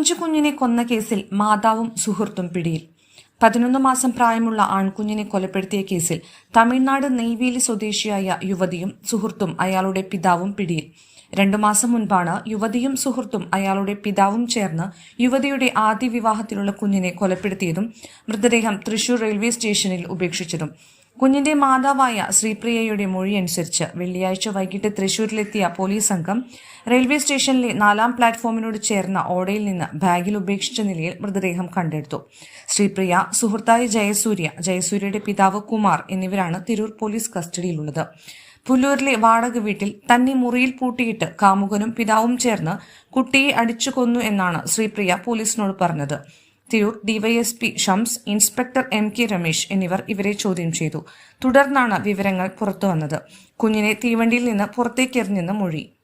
പിഞ്ചു കുഞ്ഞിനെ കൊന്ന കേസിൽ മാതാവും സുഹൃത്തും പിടിയിൽ. പതിനൊന്ന് മാസം പ്രായമുള്ള ആൺകുഞ്ഞിനെ കൊലപ്പെടുത്തിയ കേസിൽ തമിഴ്നാട് നെയ്വേലി സ്വദേശിയായ യുവതിയും സുഹൃത്തും അയാളുടെ പിതാവും പിടിയിൽ. രണ്ടു മാസം മുൻപാണ് യുവതിയും സുഹൃത്തും അയാളുടെ പിതാവും ചേർന്ന് യുവതിയുടെ ആദ്യ വിവാഹത്തിലുള്ള കുഞ്ഞിനെ കൊലപ്പെടുത്തിയതും മൃതദേഹം തൃശൂർ റെയിൽവേ സ്റ്റേഷനിൽ ഉപേക്ഷിച്ചതും. കുഞ്ഞിന്റെ മാതാവായ ശ്രീപ്രിയയുടെ മൊഴിയനുസരിച്ച് വെള്ളിയാഴ്ച വൈകിട്ട് തൃശൂരിലെത്തിയ പോലീസ് സംഘം റെയിൽവേ സ്റ്റേഷനിലെ നാലാം പ്ലാറ്റ്ഫോമിനോട് ചേർന്ന ഓടയിൽ നിന്ന് ബാഗിൽ ഉപേക്ഷിച്ച നിലയിൽ മൃതദേഹം കണ്ടെടുത്തു. ശ്രീപ്രിയ സുഹൃത്തായ ജയസൂര്യ ജയസൂര്യയുടെ പിതാവ് കുമാർ എന്നിവരാണ് തിരൂർ പോലീസ് കസ്റ്റഡിയിലുള്ളത്. പുല്ലൂരിലെ വാടക വീട്ടിൽ തന്നെ മുറിയിൽ പൂട്ടിയിട്ട് കാമുകനും പിതാവും ചേർന്ന് കുട്ടിയെ അടിച്ചു കൊന്നു എന്നാണ് ശ്രീപ്രിയ പോലീസിനോട് പറഞ്ഞത്. Tirur DYSP Shams inspector M K Ramesh എന്നിവർ ഇവരെ ചോദ്യം ചെയ്തു. തുടർന്നാണ് വിവരങ്ങൾ പുറത്തുവന്നത്. കുഞ്ഞിനെ തീവണ്ടിയിൽ നിന്ന് പുറത്തേക്കെറിഞ്ഞെന്ന് മൊഴി.